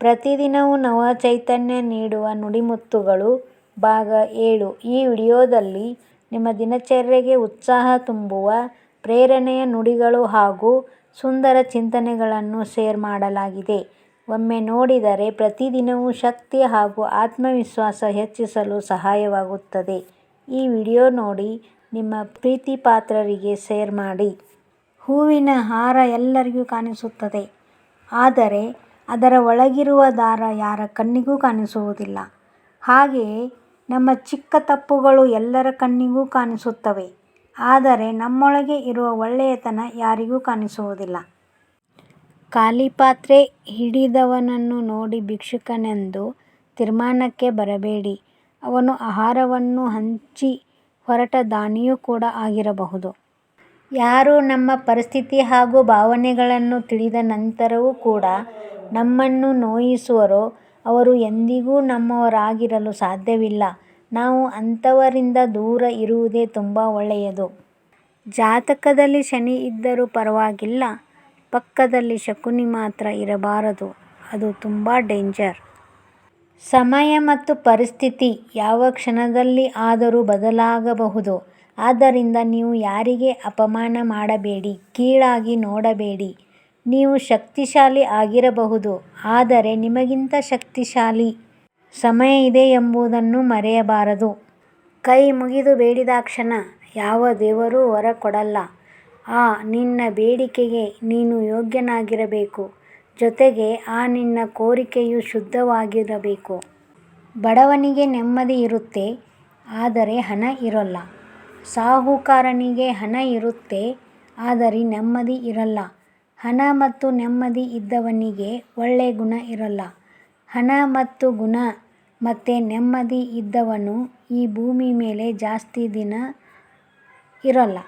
ಪ್ರತಿದಿನವೂ ನವ ಚೈತನ್ಯ ನೀಡುವ ನುಡಿಮುತ್ತುಗಳು ಭಾಗ ಏಳು ಈ ವಿಡಿಯೋದಲ್ಲಿ ನಿಮ್ಮ ದಿನಚರ್ಯೆಗೆ ಉತ್ಸಾಹ ತುಂಬುವ, ಪ್ರೇರಣೆಯ ನುಡಿಗಳು ಹಾಗೂ ಸುಂದರ ಚಿಂತನೆಗಳನ್ನು ಶೇರ್ ಮಾಡಲಾಗಿದೆ. ಒಮ್ಮೆ ನೋಡಿದರೆ ಪ್ರತಿದಿನವೂ ಶಕ್ತಿ ಹಾಗೂ ಆತ್ಮವಿಶ್ವಾಸ ಹೆಚ್ಚಿಸಲು ಸಹಾಯವಾಗುತ್ತದೆ. ಈ ವಿಡಿಯೋ ನೋಡಿ ನಿಮ್ಮ ಪ್ರೀತಿಪಾತ್ರರಿಗೆ ಶೇರ್ ಮಾಡಿ. ಹೂವಿನ ಹಾರ ಎಲ್ಲರಿಗೂ ಕಾಣಿಸುತ್ತದೆ. ಆದರೆ ಅದರ ಒಳಗಿರುವ ದಾರ ಯಾರ ಕಣ್ಣಿಗೂ ಕಾಣಿಸುವುದಿಲ್ಲ. ಹಾಗೆಯೇ ನಮ್ಮ ಚಿಕ್ಕ ತಪ್ಪುಗಳು ಎಲ್ಲರ ಕಣ್ಣಿಗೂ ಕಾಣಿಸುತ್ತವೆ. ಆದರೆ ನಮ್ಮೊಳಗೆ ಇರುವ ಒಳ್ಳೆಯತನ ಯಾರಿಗೂ ಕಾಣಿಸುವುದಿಲ್ಲ. ಖಾಲಿ ಪಾತ್ರೆ ಹಿಡಿದವನನ್ನು ನೋಡಿ ಭಿಕ್ಷುಕನೆಂದು ತೀರ್ಮಾನಕ್ಕೆ ಬರಬೇಡಿ. ಅವನು ಆಹಾರವನ್ನು ಹಂಚಿ ಹೊರಟ ದಾನಿಯೂ ಕೂಡ ಆಗಿರಬಹುದು. ಯಾರು ನಮ್ಮ ಪರಿಸ್ಥಿತಿ ಹಾಗೂ ಭಾವನೆಗಳನ್ನು ತಿಳಿದ ನಂತರವೂ ಕೂಡ ನಮ್ಮನ್ನು ನೋಯಿಸುವರೋ, ಅವರು ಎಂದಿಗೂ ನಮ್ಮವರಾಗಿರಲು ಸಾಧ್ಯವಿಲ್ಲ. ನಾವು ಅಂಥವರಿಂದ ದೂರ ಇರುವುದೇ ತುಂಬ ಒಳ್ಳೆಯದು. ಜಾತಕದಲ್ಲಿ ಶನಿ ಇದ್ದರೂ ಪರವಾಗಿಲ್ಲ. ಪಕ್ಕದಲ್ಲಿ ಶಕುನಿ ಮಾತ್ರ ಇರಬಾರದು. ಅದು ತುಂಬ ಡೇಂಜರ್. ಸಮಯ ಮತ್ತು ಪರಿಸ್ಥಿತಿ ಯಾವ ಕ್ಷಣದಲ್ಲಿ ಆದರೂ ಬದಲಾಗಬಹುದು. ಆದ್ದರಿಂದ ನೀವು ಯಾರಿಗೆ ಅಪಮಾನ ಮಾಡಬೇಡಿ. ಕೀಳಾಗಿ ನೋಡಬೇಡಿ. ನೀವು ಶಕ್ತಿಶಾಲಿ ಆಗಿರಬಹುದು. ಆದರೆ ನಿಮಗಿಂತ ಶಕ್ತಿಶಾಲಿ ಸಮಯ ಇದೆ ಎಂಬುದನ್ನು ಮರೆಯಬಾರದು. ಕೈ ಮುಗಿದು ಬೇಡಿದಾಕ್ಷಣ ಯಾವ ದೇವರೂ ವರ ಕೊಡಲ್ಲ. ಆ ನಿನ್ನ ಬೇಡಿಕೆಗೆ ನೀನು ಯೋಗ್ಯನಾಗಿರಬೇಕು. ಜೊತೆಗೆ ಆ ನಿನ್ನ ಕೋರಿಕೆಯು ಶುದ್ಧವಾಗಿರಬೇಕು. ಬಡವನಿಗೆ ನೆಮ್ಮದಿ ಇರುತ್ತೆ. ಆದರೆ ಹಣ ಇರಲ್ಲ. ಸಾಹುಕಾರನಿಗೆ ಹಣ ಇರುತ್ತೆ. ಆದರೆ ನೆಮ್ಮದಿ ಇರಲ್ಲ. ಹಣ ಮತ್ತು ನೆಮ್ಮದಿ ಇದ್ದವನಿಗೆ ಒಳ್ಳೆ ಗುಣ ಇರಲ್ಲ. ಹಣ ಮತ್ತು ಗುಣ ಮತ್ತೆ ನೆಮ್ಮದಿ ಇದ್ದವನು ಈ ಭೂಮಿ ಮೇಲೆ ಜಾಸ್ತಿ ದಿನ ಇರೋಲ್ಲ.